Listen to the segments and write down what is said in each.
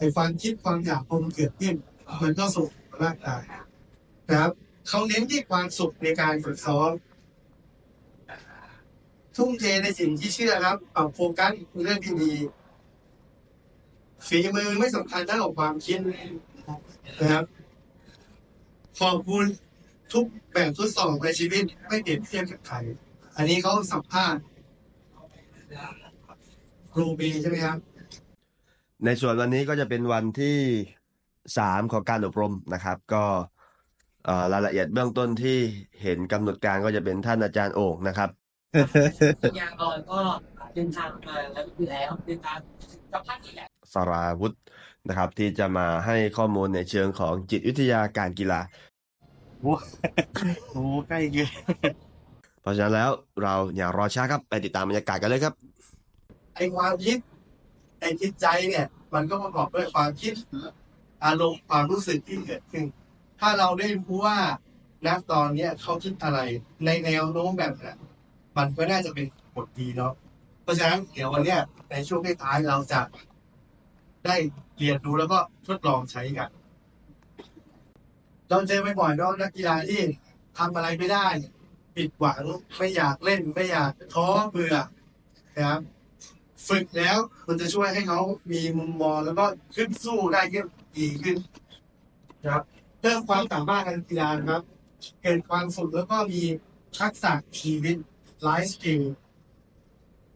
ไอ้ความคิดความอยากพอมันเกิดขึ้นมันก็ส่งต่อร่างกายนะครับเขาเน้นที่ความสุขในการฝึกซ้อมทุ่มเทในสิ่งที่เชื่อครับปรับโฟกัสเรื่องที่ดีฝีมือไม่สำคัญเท่ากับความคิดนะครับ ขอบคุณทุกแบบทดสอบในชีวิตไม่เปรียบเทียบกับใครอันนี้เขาสัมภาษณ์ครูบีใช่ไหมครับ ในส่วนวันนี้ก็จะเป็นวันที่สามของการอบรมนะครับ ก็เอ่อรายละเอียดเบื้องต้นที่เห็นกำหนดการก็จะเป็นท่านอาจารย์โอ่งนะครับยางออยก็เดินทางมาแล้วอยู่แล้วเดินทางกับภาคใหญ่สราวุธนะครับ ที่จะมาให้ข้อมูลในเชิงของจิตวิทยาการกีฬาโอ้โหใกล้เกินเพราะฉะนั้นแล้วเราอย่ารอช้าครับ ไปติดตามบรรยากาศกันเลยครับไอ้ความคิด ไอ้จิตใจเนี่ย มันก็ประกอบด้วยความคิดอารมณ์ความรู้สึกที่เกิดขึ้น ถ้าเราได้รู้ว่าณตอนเนี้ยเขาคิดอะไรในแนวโน้มแบบนั้นมันก็น่าจะเป็นผลดีเนาะเพราะฉะนั้นเดี๋ยววันเนี้ยในช่วงท้ายเราจะได้เรียนรู้แล้วก็ทดลองใช้กัน เราเจอไปบ่อยเนาะนักกีฬาที่ทำอะไรไม่ได้ผิดหวังไม่อยากเล่นไม่อยากท้อเบื่อนะครับ ฝึกแล้ว มันจะช่วยให้เขามีมุมมองแล้วก็ขึ้นสู้ได้เยอะดีขึ้นนะครับเพิ่มความสามารถทางกีฬานะครับ เกิดความสุขแล้วก็มีทักษะชีวิตไลฟ์สกิล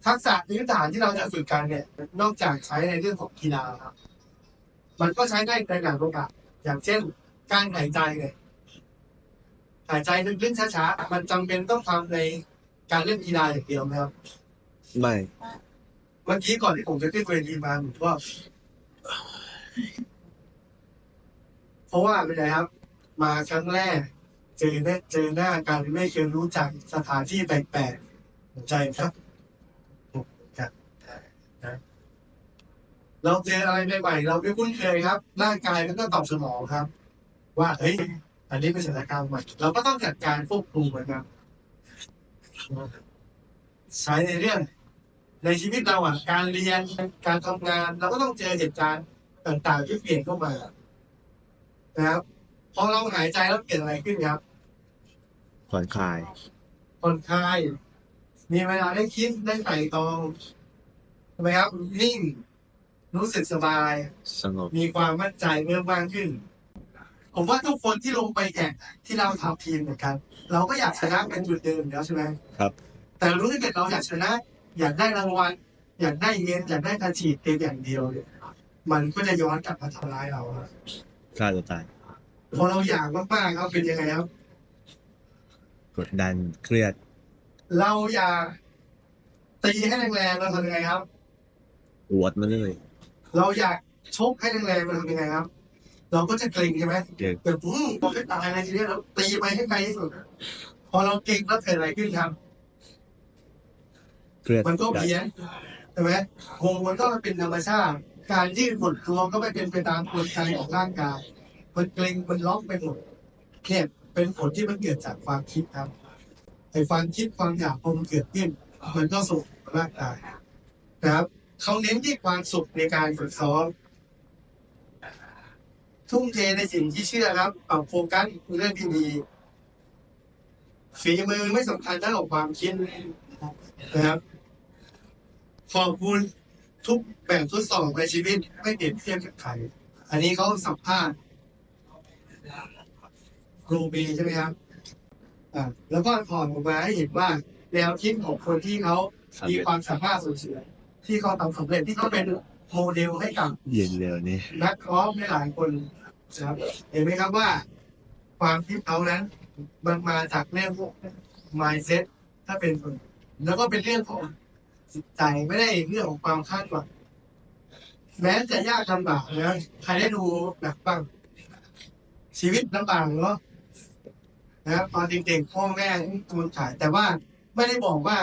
ทักษะพื้นฐานที่เราจะฝึกกันเนี่ย นอกจากใช้ในเรื่องของกีฬาครับ มันก็ใช้ได้ในหลายโอกาสอย่างเช่น การหายใจเนี่ยหายใจลึกๆช้าๆ มันจำเป็นต้องทำในการเล่นกีฬาอย่างเดียวไหมครับ ไม่ เมื่อกี้ก่อนที่ผมจะขึ้นเวทีมาผมก็เพราะว่าเป็นไงครับ มาครั้งแรก เจอหน้าเจอหน้ากันไม่เคยรู้จักสถานที่แปลกๆสนใจครับครับนะเราเจออะไรใหม่ๆเราไม่คุ้นเคยครับ ร่างกายมันก็ตอบสนองครับ ว่าเฮ้ยอันนี้เป็นสถานการณ์ใหม่เราก็ต้องจัดการควบคุมมันครับใช้ในเรื่อง ในชีวิตเราอะการเรียนการทำงาน เราก็ต้องเจอเหตุการณ์ต่างๆที่เปลี่ยนเข้ามา นะครับพอเราหายใจแล้วเกิดอะไรขึ้นครับผ่อนคลายผ่อนคลาย มีเวลาได้คิดได้ไต่ตรองใช่ไหมครับนิ่งรู้สึกสบายสงบมีความมั่นใจเพิ่มมากขึ้น ผมว่าทุกคนที่ลงไปแข่งที่เราทำทีมเหมือนกัน เราก็อยากชนะเป็นจุดเดิมอยู่แล้วใช่ไหมครับ แต่รู้ถ้าเกิดเราอยากชนะ อยากได้รางวัลอยากได้เงินอยากได้การฉีดเพียงอย่างเดียวเนี่ยมันก็จะย้อนกลับมาทำร้ายเราครับฆ่าตัวตายพอเราอยากมากๆครับเป็นยังไงครับ กดดันเครียด เราอยากตีให้แรงๆเราทำยังไงครับอวดมาเลย เราอยากชกให้แรงๆเราทำยังไงครับ เราก็จะเกรงใช่ไหมเก่งแบบอืมบอกให้ตายอะไรทีเนี้ยเราตีไปให้ไกลที่สุดพอเราเก่งแล้วเกิดอะไรขึ้นครับเครียด มันก็เพี้ยนใช่ไหมโงมันก็เป็นธรรมชาติ การยืดหดตัวก็ไม่เป็นไปตามกลไกของร่างกาย มันเกร็งมันล็อกไปหมดเนี่ยเป็นผลที่มันเกิดจากความคิดครับไอ้ความคิดความอยากพอมันเกิดขึ้นมันก็ส่งต่อร่างกายนะครับเขาเน้นที่ความสุขในการฝึกซ้อมทุ่มเทในสิ่งที่เชื่อครับปรับโฟกัสเรื่องที่ดีฝีมือไม่สำคัญเท่ากับความคิด นะครับ ขอบคุณทุกแบบทดสอบในชีวิตไม่เปรียบเทียบกับใครอันนี้เขาสัมภาษณ์ครูบีใช่ไหมครับอ่าแล้วก็ถอดออกมาให้เห็นว่าแนวคิดของคนที่เขามีความสามารถสูงสุดที่เขาทำสำเร็จที่เขาเป็นโมเดลให้กับเย็นเร็วนี่นักกอล์ฟหลายคนนะครับเห็นไหมครับว่า ความคิดเขานั้นมันมาจากเรื่องพวก mindset ถ้าเป็นคน แล้วก็เป็นเรื่องของจิตใจไม่ได้เรื่องของความคาดหวังแม้จะยากลำบากนะใครได้ดูหนักบ้างชีวิตลำบากเนาะนะครับตอนเด็กๆพ่อแม่ทุนขาย แต่ว่าไม่ได้บอกว่า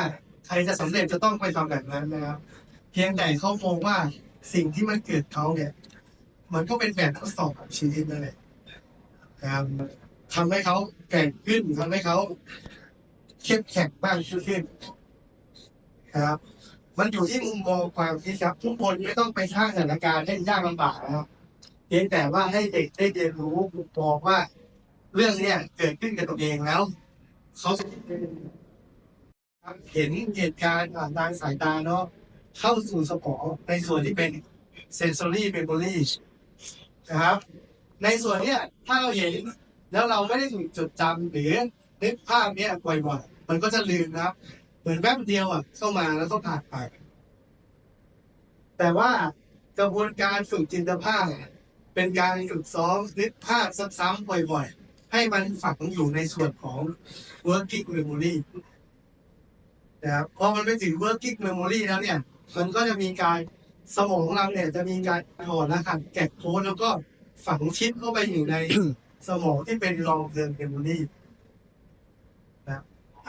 ใครจะสำเร็จจะต้องไปทำแบบนั้นนะครับ เพียงแต่เขามองว่าสิ่งที่มันเกิดเขาเนี่ย มันก็เป็นแบบทดสอบของชีวิตนั่นแหละนะครับทำให้เขาแก่งขึ้นทำให้เขาเข้มแข็งมากขึ้น ครับ มันอยู่ที่มุมมองความคิดครับ ทุกคนไม่ต้องไปสร้างสถานการณ์ให้ยากลำบากนะครับเพียงแต่ว่าให้เด็กได้เรียนรู้มุมมองว่า เรื่องเนี้ยเกิดขึ้นกับตัวเองแล้วเขาครับเห็นเหตุการณ์ผ่านทางสายตาเนาะเข้าสู่สมองในส่วนที่เป็น sensory memory นะครับ ในส่วนเนี้ยถ้าเราเห็นแล้วเราไม่ได้ถูกจดจำหรือนึกภาพเนี้ยบ่อยๆมันก็จะลืมนะครับ เหมือนแป๊บเดียวอะเข้ามาแล้วก็ผ่านไป แต่ว่ากระบวนการฝึกจินตภาพเป็นการฝึกซ้อมนึกภาพซ้ำๆบ่อยๆ ให้มันฝังอยู่ในส่วนของ working memory นะครับพอมันไปถึง working memory แล้วเนี่ย มันก็จะมีการสมองเราเนี่ยจะมีการถอดรหัสแกะโค้ดแล้วก็ฝังชิปเข้าไปอยู่ในสมองที่เป็น long term memory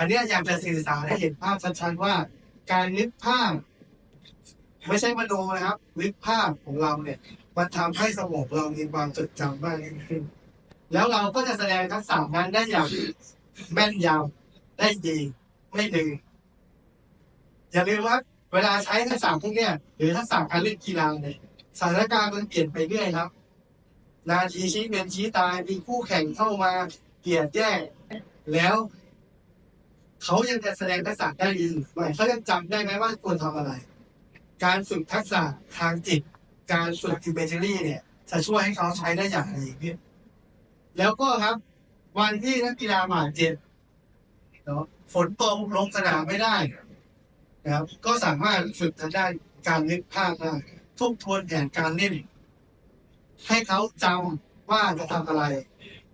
อันนี้ยอยากจะสื่อสารให้เห็นภาพชัดๆว่า การนึกภาพ ไม่ใช่มโนนะครับ นึกภาพของเราเนี่ย มันทำให้สมองเรามีความจดจำมากยิ่งขึ้น แล้วเราก็จะแสดงทักษะนั้นได้อย่างแม่นยำได้ดีไม่ดื้อย่าลืมว่าเวลาใช้ทักษะพวกเนี้ยหรือทักษะการเล่นกีฬาเนี่ยสถานการณ์มันเปลี่ยนไปเรื่อยครับ นาทีชี้เป็นชี้ตายมีคู่แข่งเข้ามาเกลียดแย่งแล้ว เขายังจะแสดงทักษะได้ดีไหมเขายังจำได้ไหมว่าควรทำอะไร การฝึกทักษะทางจิต การฝึกอิมเมจรี่เนี่ย จะช่วยให้เขาใช้ได้อย่างดีขึ้นแล้วก็ครับ วันที่นักกีฬาบาดเจ็บเนาะฝนตกลงสนามไม่ได้นะครับ ก็สามารถฝึกทางด้านการนึกภาพได้ทบทวนแผนการเล่น ให้เขาจำว่าจะทำอะไร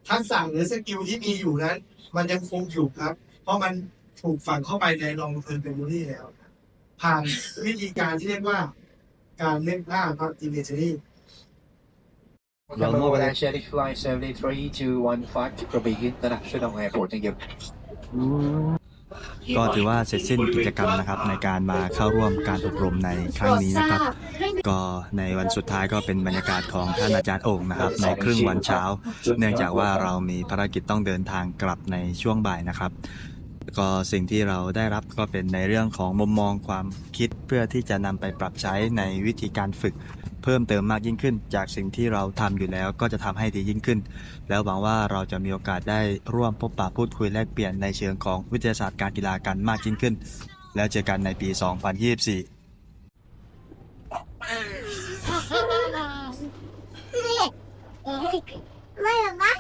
ทักษะหรือสกิลที่มีอยู่นั้น มันยังคงอยู่ครับ เพราะมัน ถูกฝังเข้าไปในลองเทอร์เมมโมรีแล้ว ผ่านวิธีการที่เรียกว่า การเล่นภาพครับอิมเมจรี่ Vâng, Number Shelly Flight 73215 to begin International Airport. Thank you. ก็ถือว่าเสร็จสิ้นกิจกรรมนะครับในการมาเข้าร่วมการอบรมในครั้งนี้นะครับ ก็ในวันสุดท้ายก็เป็นบรรยากาศของท่านอาจารย์โอ่งนะครับ ในครึ่งวันเช้า เนื่องจากว่าเรามีภารกิจต้องเดินทางกลับในช่วงบ่ายนะครับ ก็สิ่งที่เราได้รับก็เป็นในเรื่องของมุมมองความคิดเพื่อที่จะนำไปปรับใช้ในวิธีการฝึก เพิ่มเติมมากยิ่งขึ้น จากสิ่งที่เราทำอยู่แล้วก็จะทำให้ดียิ่งขึ้น แล้วหวังว่าเราจะมีโอกาสได้ร่วมพบปะพูดคุยแลกเปลี่ยนในเชิงของวิทยาศาสตร์การกีฬากันมากยิ่งขึ้น แล้วเจอกันในปี 2024ไม่หรอกนะ